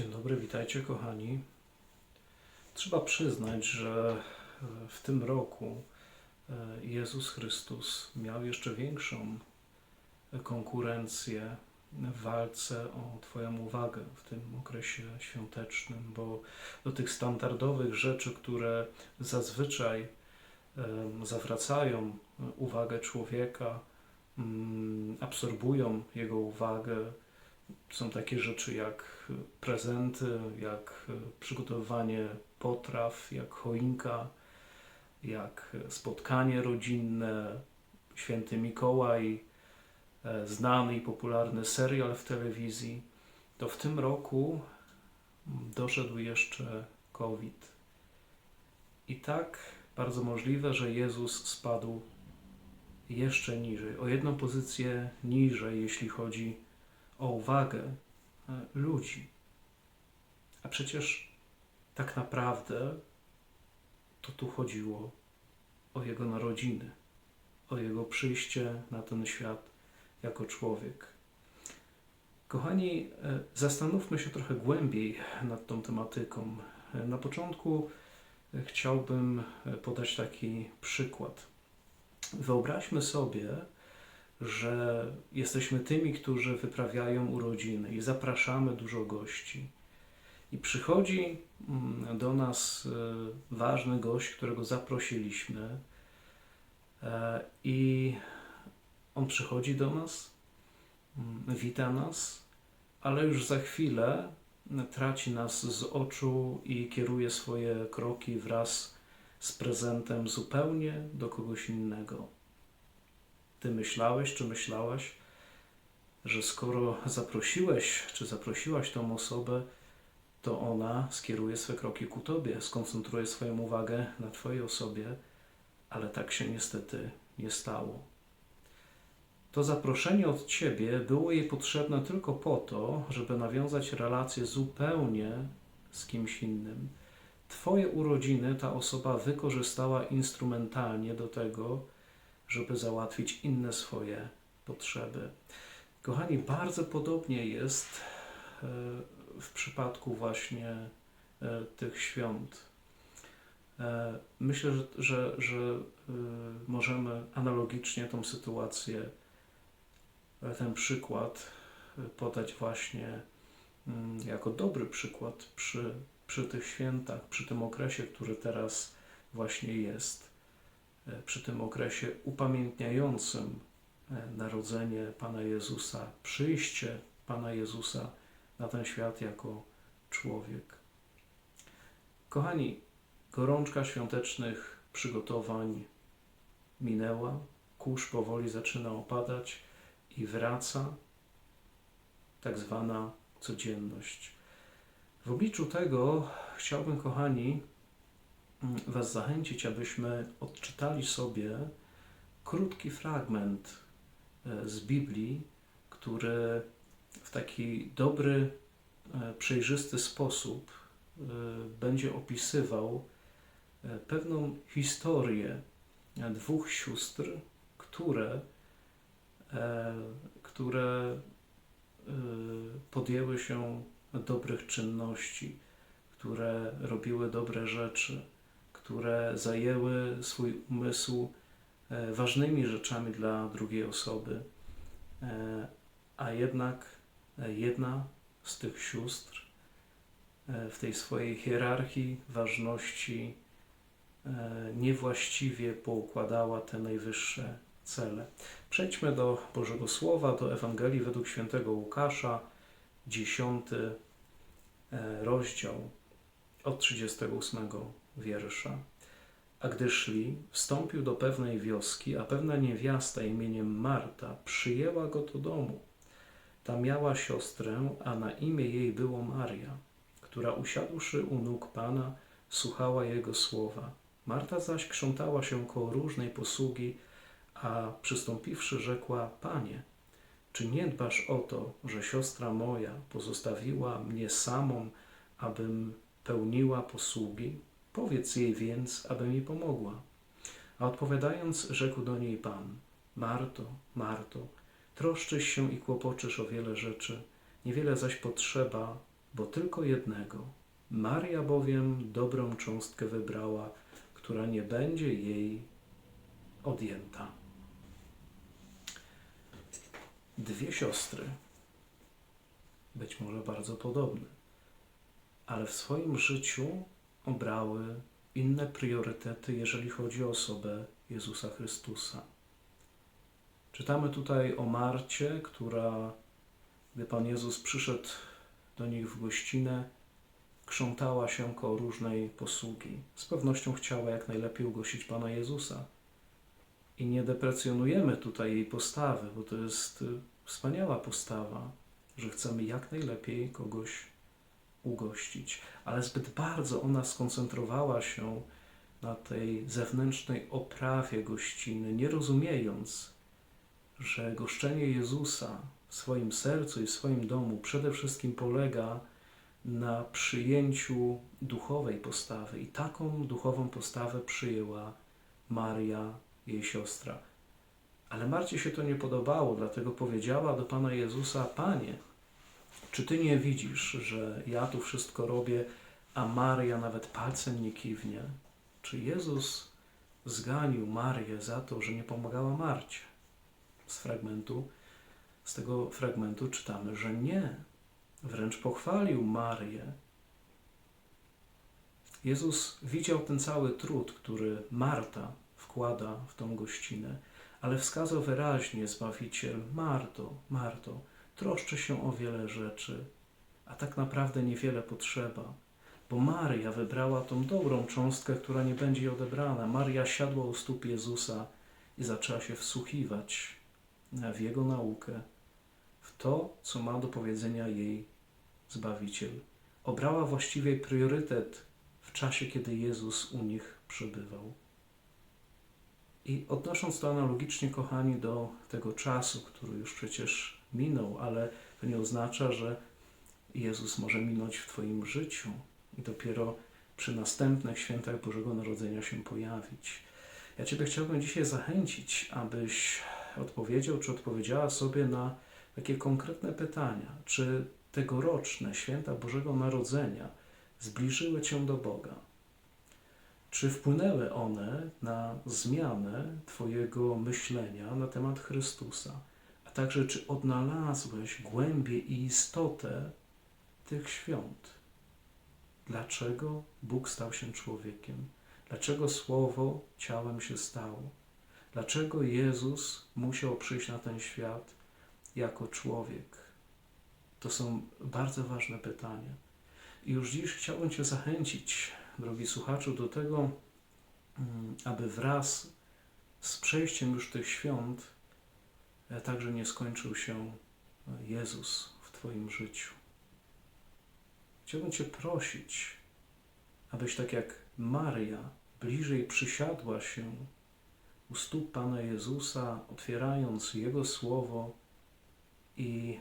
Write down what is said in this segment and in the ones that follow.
Dzień dobry, witajcie kochani. Trzeba przyznać, że e, w tym roku e, Jezus Chrystus miał jeszcze większą konkurencję w walce o Twoją uwagę w tym okresie świątecznym, bo do tych standardowych rzeczy, które zazwyczaj em, zawracają uwagę człowieka, mm, absorbują jego uwagę, są takie rzeczy jak prezenty, jak przygotowywanie potraw, jak choinka, jak spotkanie rodzinne, święty Mikołaj, e, znany i popularny serial w telewizji, to w tym roku doszedł jeszcze COVID. I tak bardzo możliwe, że Jezus spadł jeszcze niżej, o jedną pozycję niżej, jeśli chodzi o uwagę e, ludzi. A przecież tak naprawdę to tu chodziło o Jego narodziny, o Jego przyjście na ten świat jako człowiek. Kochani, e, zastanówmy się trochę głębiej nad tą tematyką. E, Na początku chciałbym podać taki przykład. Wyobraźmy sobie, że jesteśmy tymi, którzy wyprawiają urodziny i zapraszamy dużo gości. I przychodzi mm, do nas e, ważny gość, którego zaprosiliśmy, e, i on przychodzi do nas, mm, wita nas, ale już za chwilę traci nas z oczu i kieruje swoje kroki wraz z prezentem zupełnie do kogoś innego. Ty myślałeś, czy myślałaś, że skoro zaprosiłeś, czy zaprosiłaś tą osobę, to ona skieruje swe kroki ku Tobie, skoncentruje swoją uwagę na Twojej osobie, ale tak się niestety nie stało. To zaproszenie od Ciebie było jej potrzebne tylko po to, żeby nawiązać relację zupełnie z kimś innym. Twoje urodziny ta osoba wykorzystała instrumentalnie do tego, żeby załatwić inne swoje potrzeby. Kochani, bardzo podobnie jest e, w przypadku właśnie e, tych świąt. E, Myślę, że, że, że możemy analogicznie tą sytuację, ten przykład podać właśnie mm, jako dobry przykład przy, przy tych świętach, przy tym okresie, który teraz właśnie jest przy tym okresie upamiętniającym e, narodzenie Pana Jezusa, przyjście Pana Jezusa na ten świat jako człowiek. Kochani, gorączka świątecznych przygotowań minęła, kurz powoli zaczyna opadać i wraca tak zwana codzienność. W obliczu tego chciałbym, kochani, Was zachęcić, abyśmy odczytali sobie krótki fragment e, z Biblii, który w taki dobry, e, przejrzysty sposób e, będzie opisywał pewną historię dwóch sióstr, które, które podjęły się dobrych czynności, które robiły dobre rzeczy, które zajęły swój umysł e, ważnymi rzeczami dla drugiej osoby, E, a jednak e, jedna z tych sióstr w tej swojej hierarchii ważności niewłaściwie poukładała te najwyższe cele. Przejdźmy do Bożego Słowa, do Ewangelii według świętego Łukasza, dziesiąty rozdział od 38 wiersza. A gdy szli, wstąpił do pewnej wioski, a pewna niewiasta imieniem Marta przyjęła go do domu. Ta miała siostrę, a na imię jej było Maria, która usiadłszy u nóg Pana, słuchała Jego słowa. Marta zaś krzątała się koło różnej posługi, a przystąpiwszy rzekła, Panie, czy nie dbasz o to, że siostra moja pozostawiła mnie samą, abym pełniła posługi? Powiedz jej więc, aby mi pomogła. A odpowiadając, rzekł do niej Pan, Marto, Marto, troszczysz się i kłopoczysz o wiele rzeczy, niewiele zaś potrzeba, bo tylko jednego. Maria bowiem dobrą cząstkę wybrała, która nie będzie jej odjęta. Dwie siostry, być może bardzo podobne, ale w swoim życiu obrały inne priorytety, jeżeli chodzi o osobę Jezusa Chrystusa. Czytamy tutaj o Marcie, która, gdy Pan Jezus przyszedł do nich w gościnę, krzątała się koło różnej posługi. Z pewnością chciała jak najlepiej ugościć Pana Jezusa. I nie deprecjonujemy tutaj jej postawy, bo to jest y, wspaniała postawa, że chcemy jak najlepiej kogoś ugościć. Ale zbyt bardzo ona skoncentrowała się na tej zewnętrznej oprawie gościny, nie rozumiejąc, że goszczenie Jezusa w swoim sercu i w swoim domu przede wszystkim polega na przyjęciu duchowej postawy. I taką duchową postawę przyjęła Maria, jej siostra. Ale Marcie się to nie podobało, dlatego powiedziała do Pana Jezusa: Panie, czy Ty nie widzisz, że ja tu wszystko robię, a Maria nawet palcem nie kiwnie? Czy Jezus zganił Marię za to, że nie pomagała Marcie? Z fragmentu, z tego fragmentu czytamy, że nie. Wręcz pochwalił Marię. Jezus widział ten cały trud, który Marta wkłada w tą gościnę, ale wskazał wyraźnie Zbawiciel: Marto, Marto, troszczę się o wiele rzeczy, a tak naprawdę niewiele potrzeba. Bo Maria wybrała tą dobrą cząstkę, która nie będzie odebrana. Maria siadła u stóp Jezusa i zaczęła się wsłuchiwać w Jego naukę, w to, co ma do powiedzenia jej Zbawiciel. Obrała właściwie priorytet w czasie, kiedy Jezus u nich przebywał. I odnosząc to analogicznie, kochani, do tego czasu, który już przecież minął, ale to nie oznacza, że Jezus może minąć w Twoim życiu i dopiero przy następnych świętach Bożego Narodzenia się pojawić. Ja Ciebie chciałbym dzisiaj zachęcić, abyś odpowiedział czy odpowiedziała sobie na takie konkretne pytania. Czy tegoroczne święta Bożego Narodzenia zbliżyły Cię do Boga? Czy wpłynęły one na zmianę Twojego myślenia na temat Chrystusa? A także, czy odnalazłeś głębię i istotę tych świąt? Dlaczego Bóg stał się człowiekiem? Dlaczego Słowo ciałem się stało? Dlaczego Jezus musiał przyjść na ten świat jako człowiek? To są bardzo ważne pytania. I już dziś chciałbym Cię zachęcić, drogi słuchaczu, do tego, mm, aby wraz z przejściem już tych świąt także nie skończył się Jezus w Twoim życiu. Chciałbym Cię prosić, abyś tak jak Maria bliżej przysiadła się u stóp Pana Jezusa, otwierając Jego słowo i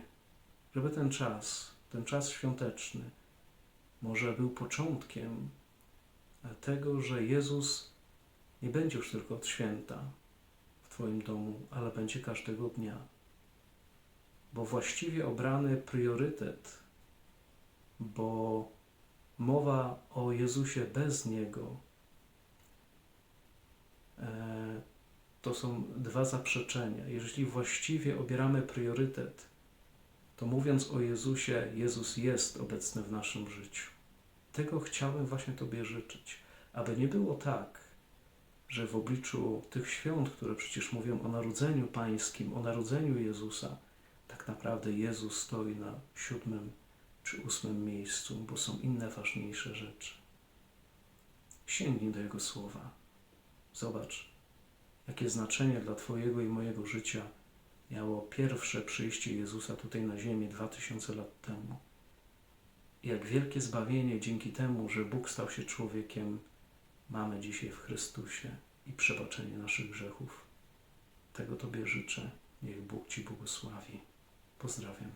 żeby ten czas, ten czas świąteczny, może był początkiem tego, że Jezus nie będzie już tylko od święta Twoim domu, ale będzie każdego dnia. Bo właściwie obrany priorytet, bo mowa o Jezusie bez Niego, e, to są dwa zaprzeczenia. Jeżeli właściwie obieramy priorytet, to mówiąc o Jezusie, Jezus jest obecny w naszym życiu. Tego chciałem właśnie Tobie życzyć, aby nie było tak, że w obliczu tych świąt, które przecież mówią o Narodzeniu Pańskim, o Narodzeniu Jezusa, tak naprawdę Jezus stoi na siódmym czy ósmym miejscu, bo są inne ważniejsze rzeczy. Sięgnij do Jego słowa. Zobacz, jakie znaczenie dla Twojego i mojego życia miało pierwsze przyjście Jezusa tutaj na ziemię dwa tysiące lat temu. Jak wielkie zbawienie dzięki temu, że Bóg stał się człowiekiem, mamy dzisiaj w Chrystusie i przebaczenie naszych grzechów. Tego Tobie życzę. Niech Bóg Ci błogosławi. Pozdrawiam.